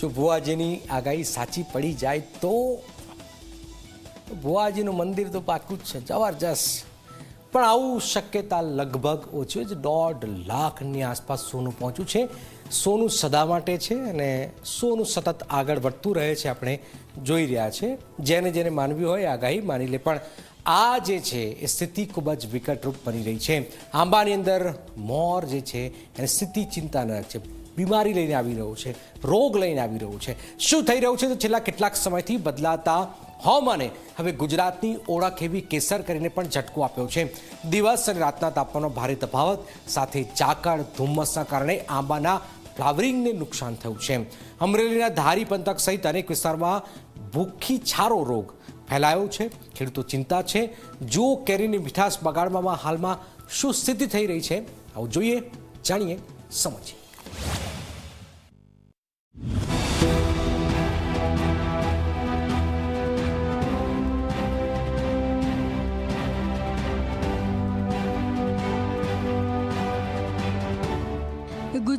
જો ભુવાજીની આગાહી સાચી પડી જાય તો? ભુવાજીનું મંદિર તો પાકું જ છે, જબરજસ્ત. પણ આવું શક્યતા લગભગ ઓછી જ દોઢ લાખની આસપાસ સોનું પહોંચ્યું છે. સોનું સદા માટે છે અને સોનું સતત આગળ વધતું રહે છે આપણે જોઈ રહ્યા છે. જેને જેને માનવી હોય આગાહી માની લે. પણ આ જે છે એ સ્થિતિ ખૂબ જ વિકટરૂપ બની રહી છે. આંબાની અંદર મોર જે છે, એની સ્થિતિ ચિંતાનક છે. બીમારી લઈને આવી રહ્યું છે, રોગ લઈને આવી રહ્યું છે. શું થઈ રહ્યું છે? તો છેલ્લા કેટલાક સમયથી બદલાતા હવામાને હવે ગુજરાતની ઓળખ એવી કેસર કરીને પણ ઝટકો આપ્યો છે. દિવસ અને રાતના તાપમાનનો ભારે તફાવત, સાથે ઝાકળ ધુમ્મસના કારણે આંબાના ફ્લાવરિંગને નુકસાન થયું છે. અમરેલીના ધારી પંથક સહિત અનેક વિસ્તારમાં ભૂખી છારો રોગ ફેલાયો છે. ખેડૂતો ચિંતા છે. જો કેરીની મીઠાશ બગાડવામાં હાલમાં શું સ્થિતિ થઈ રહી છે? આવું જોઈએ, જાણીએ, સમજીએ.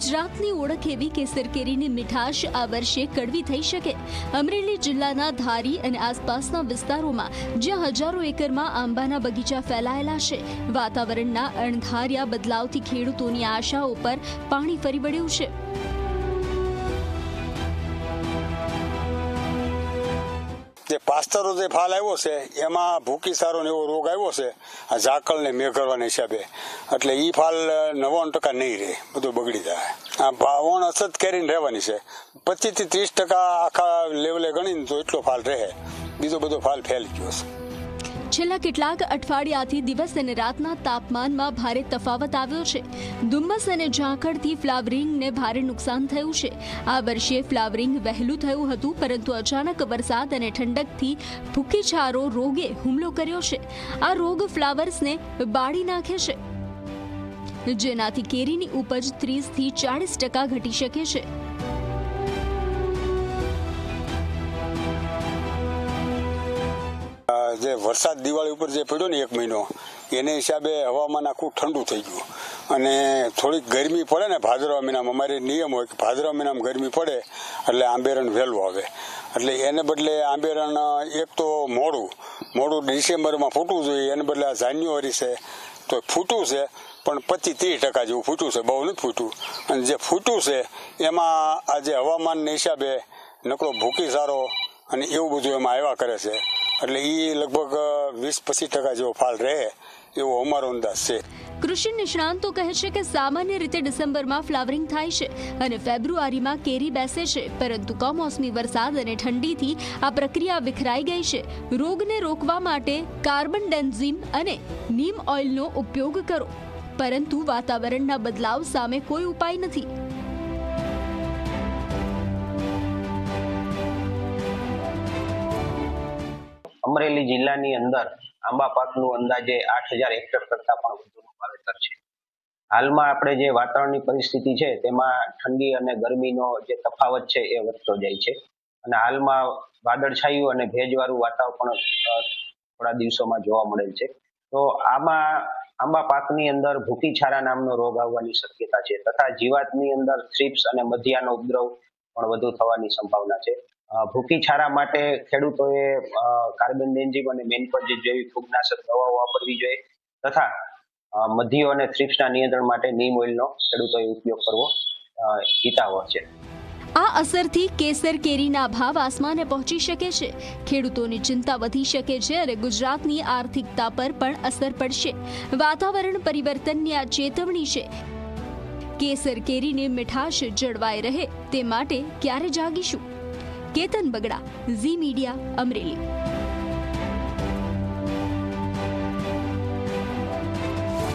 ગુજરાતની ઓળખ એવી કેસર કેરીની મીઠાશ આ વર્ષે કડવી થઈ શકે. અમરેલી જિલ્લાના ધારી અને આસપાસના વિસ્તારોમાં જ્યાં હજારો એકરમાં આંબાના બગીચા ફેલાયેલા છે. વાતાવરણના અણધાર્યા બદલાવથી ખેડૂતોની આશાઓ પર પાણી ફરી વળ્યું છે. જે પાસ્તરો જે ફાલ આવ્યો છે, એમાં ભૂકી સારો એવો રોગ આવ્યો છે, આ ઝાકળને મેઘરવાના હિસાબે. એટલે ઈ ફાલ નવ્વાણું ટકા નહીં રહે, બધું બગડી જાય. આ ભાવણ અસત કેરીને રહેવાની છે. પચીસથી ત્રીસ ટકા આખા લેવલે ગણીને તો એટલો ફાલ રહે. બીજો બધો ફાલ ફેલી ગયો છે. છેલ્લા કેટલાક અઠવાડિયાથી દિવસ અને રાતના તાપમાનમાં ભારે તફાવત આવ્યો છે. ધુમ્મસ અને ઝાંખડથી ફ્લાવરિંગને ભારે નુકસાન થયું છે. આ વર્ષે ફ્લાવરિંગ વહેલું થયું હતું, પરંતુ અચાનક વરસાદ અને ઠંડકથી ભૂખીછારો રોગે હુમલો કર્યો છે. આ રોગ ફ્લાવર્સને બાળી નાખે છે. જેનાથી કેરીની ઉપજ ત્રીસથી ચાળીસ ટકા ઘટી શકે છે. જે વરસાદ દિવાળી ઉપર જે પડ્યો ને એક મહિનો, એને હિસાબે હવામાન આખું ઠંડુ થઈ ગયું. અને થોડીક ગરમી પડે ને ભાદરવા મહિનામાં, અમારે નિયમ હોય કે ભાદરવા મહિનામાં ગરમી પડે, એટલે આંબેરણ વહેલું આવે. એટલે એને બદલે આંબેરણ એક તો મોડું મોડું ડિસેમ્બરમાં ફૂટવું જોઈએ, એને બદલે આ જાન્યુઆરી છે. તો ફૂટું છે, પણ પચીસ ત્રીસ ટકા જેવું ફૂટું છે, બહુ નથી ફૂટ્યું અને જે ફૂટું છે, એમાં આજે હવામાનના હિસાબે નકરો ભૂકી સારો અને એવું બધું એમાં આવ્યા કરે છે. એટલે એ લગભગ વીસ પચીસ ટકા જેવો ફાલ રહે. એવો અમારો અંદાજ છે. કૃષિ નિષ્ણાંતો કહે છે કે સામાન્ય રીતે ડિસેમ્બરમાં ફ્લાવરિંગ થાય છે અને ફેબ્રુઆરીમાં કેરી બેસે છે પરંતુ કમોસમી વરસાદ અને ઠંડીથી આ પ્રક્રિયા વિખરાઈ ગઈ છે. રોગને રોકવા માટે કાર્બન ડેન્ઝીમ અને નીમ ઓઇલનો ઉપયોગ કરો પરંતુ વાતાવરણના બદલાવ સામે કોઈ ઉપાય નથી. અમરેલી જિલ્લાની અંદર આંબા પાકનું અંદાજે આઠ હજાર હેક્ટર કરતા પણ વધુનું વાવેતર છે. હાલમાં આપણે જે વાતાવરણની પરિસ્થિતિ છે, તેમાં ઠંડી અને ગરમીનો જે તફાવત છે, એ વધતો જાય છે. અને હાલમાં વાદળછાયું અને ભેજવાળું વાતાવરણ પણ થોડા દિવસોમાં જોવા મળેલ છે. તો આમાં આંબા પાકની અંદર ભૂકી છારા નામનો રોગ આવવાની શક્યતા છે, તથા જીવાતની અંદર થ્રિપ્સ અને મધ્યાનો ઉપદ્રવ પણ વધુ થવાની સંભાવના છે. ભૂકી છારા માટે ખેડૂતોએ કાર્બન ડેન્ઝિમ અને મેનકોજેબ જેવી ફૂગનાશક દવાઓ વાપરવી જોઈએ તથા મધ્યો અને થ્રિપ્સના નિયંત્રણ માટે નીમ ઓઇલનો ખેડૂતોએ ઉપયોગ કરવો હિતાવહ છે. આ અસરથી કેસર કેરીના ભાવ આસમાને પહોંચી શકે છે. ખેડૂતોની ચિંતા વધી શકે છે અને ગુજરાતની આર્થિકતા પર પણ અસર પડશે. વાતાવરણ પરિવર્તનની આ ચેતવણી છે. કેસર કેરીની મીઠાશ જળવાઈ રહે તે માટે ક્યારે જાગીશું? Ketan Bagda Zee media Amreli.